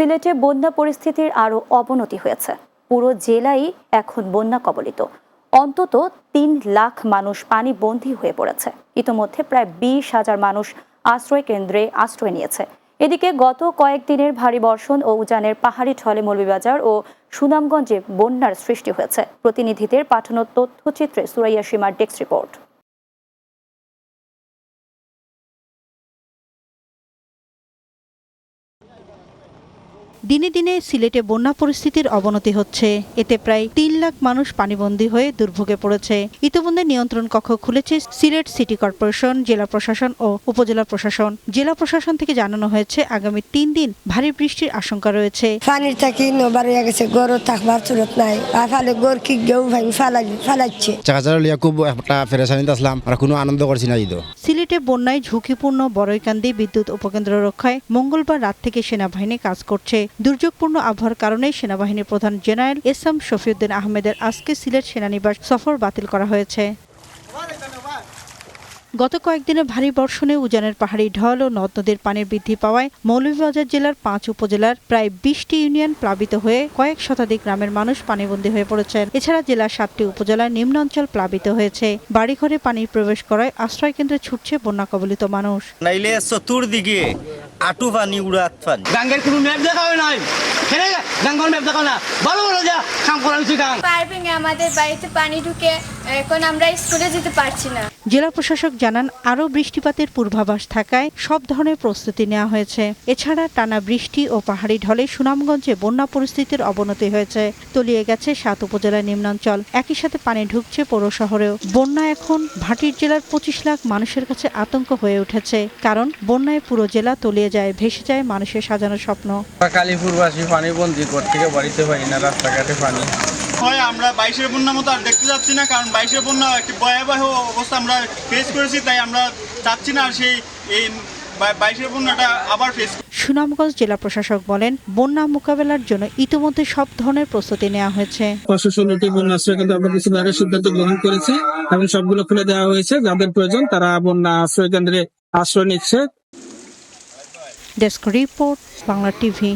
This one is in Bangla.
সিলেটে বন্যা পরিস্থিতির আরও অবনতি হয়েছে। পুরো জেলাই এখন বন্যা কবলিত। অন্তত তিন লাখ মানুষ পানি বন্দী হয়ে পড়েছে। ইতোমধ্যে প্রায় বিশ হাজার মানুষ আশ্রয় কেন্দ্রে আশ্রয় নিয়েছে। এদিকে গত কয়েকদিনের ভারী বর্ষণ ও উজানের পাহাড়ি ঢলে মৌলভীবাজার ও সুনামগঞ্জে বন্যার সৃষ্টি হয়েছে। প্রতিনিধিদের পাঠানো তথ্যচিত্রে সুরাইয়া সীমার ডেস্ক রিপোর্ট। দিনে দিনে সিলেটে বন্যা পরিস্থিতির অবনতি হচ্ছে। এতে প্রায় তিন লাখ মানুষ পানিবন্দী হয়ে দুর্ভোগে পড়েছে। ইতিমধ্যে নিয়ন্ত্রণ কক্ষ খুলেছে সিলেট সিটি কর্পোরেশন জেলা প্রশাসন ও উপজেলা প্রশাসন। জেলা প্রশাসন থেকে জানানো হয়েছে আগামী তিন দিন ভারী বৃষ্টির আশঙ্কা রয়েছে। পানির থাকি নবার গেছে গরু থাকবার চুরত নাই। আর ফালে গর কি গেউ ভাই ফালাই ফালাচ্ছে চাকাচার লিয়া খুব একটা ফেরেশানিতে আসলাম আর কোনো আনন্দ করছি না ঈদ সিলেটে বন্যায় ঝুঁকিপূর্ণ বড়ইকান্দি বিদ্যুৎ উপকেন্দ্র রক্ষায় মঙ্গলবার রাত থেকে সেনাবাহিনী কাজ করছে। দুর্যোগপূর্ণ আবহাওয়ার কারণে সেনাবাহিনীর প্রধান জেনারেল এস এম শফিউদ্দিন আহমেদের আজকে সিলেট সেনানিবাস সফর বাতিল করা হয়েছে। গত কয়েকদিনে ভারী বর্ষণে উজানের পাহাড়ি ঢল ও নদ নদীর পানির বৃদ্ধি পাওয়ায় মৌলভীবাজার জেলার পাঁচ উপজেলার প্রায় বিশটি ইউনিয়ন প্লাবিত হয়ে কয়েক শতাধিক গ্রামের মানুষ পানিবন্দী হয়ে পড়েছেন। এছাড়া জেলার সাতটি উপজেলার নিম্ন অঞ্চল প্লাবিত হয়েছে। বাড়িঘরে পানি প্রবেশ করায় আশ্রয় কেন্দ্রে ছুটছে বন্যা কবলিত মানুষ। নাইলে চতুর্দিকে আটু পানি উড়াত পানি গাঙ্গের কোনো ম্যাপ দেখাবে নাই। হেরে গাঙ্গর ম্যাপ দেখা না। ভালো ভালো যা কাম করাচ্ছি গাঙ্গ পাইপিং আমাদের বাড়িতে পানি ঢুকে এখন আমরা স্কুলে যেতে পারছি না। জেলা প্রশাসক জানান আরও বৃষ্টিপাতের পূর্বাভাস থাকায় সব ধরনের প্রস্তুতি নেওয়া হয়েছে। এছাড়া টানা বৃষ্টি ও পাহাড়ি ঢলে সুনামগঞ্জে বন্যা পরিস্থিতির অবনতি হয়েছে। তলিয়ে গেছে সাত উপজেলার নিম্নাঞ্চল। একই সাথে পানি ঢুকছে পৌর শহরেও। বন্যা এখন ভাটির জেলার পঁচিশ লাখ মানুষের কাছে আতঙ্ক হয়ে উঠেছে। কারণ বন্যায় পুরো জেলা তলিয়ে যায় ভেসে যায় মানুষের সাজানো স্বপ্ন। কালীপুরবাসী পানি বন্দি থেকে বাড়িতে পারি না রাস্তাঘাটে পানি। হয় আমরা বাইশের বন্যার মতো আর দেখতে যাচ্ছি না কারণ বাইশের বন্যা একটি ভয়াবহ অবস্থা আমরা ফেস করেছি তাই আমরা চাচ্ছি না আর সেই এই বাইশের বন্যাটা আবার ফেস সুনামগঞ্জ জেলা প্রশাসক বলেন বন্যা মোকাবেলার জন্য ইতিমধ্যে সব ধরনের প্রস্তুতি নেওয়া হয়েছে। প্রশাসন এটি বন্যা আশ্রয় কেন্দ্র আমরা কিছু বাইরের সিদ্ধান্ত গ্রহণ করেছে এবং সবগুলো খুলে দেওয়া হয়েছে যাদের প্রয়োজন তারা বন্যা আশ্রয় কেন্দ্রে আশ্রয় নিচ্ছে। Desk report Bangla TV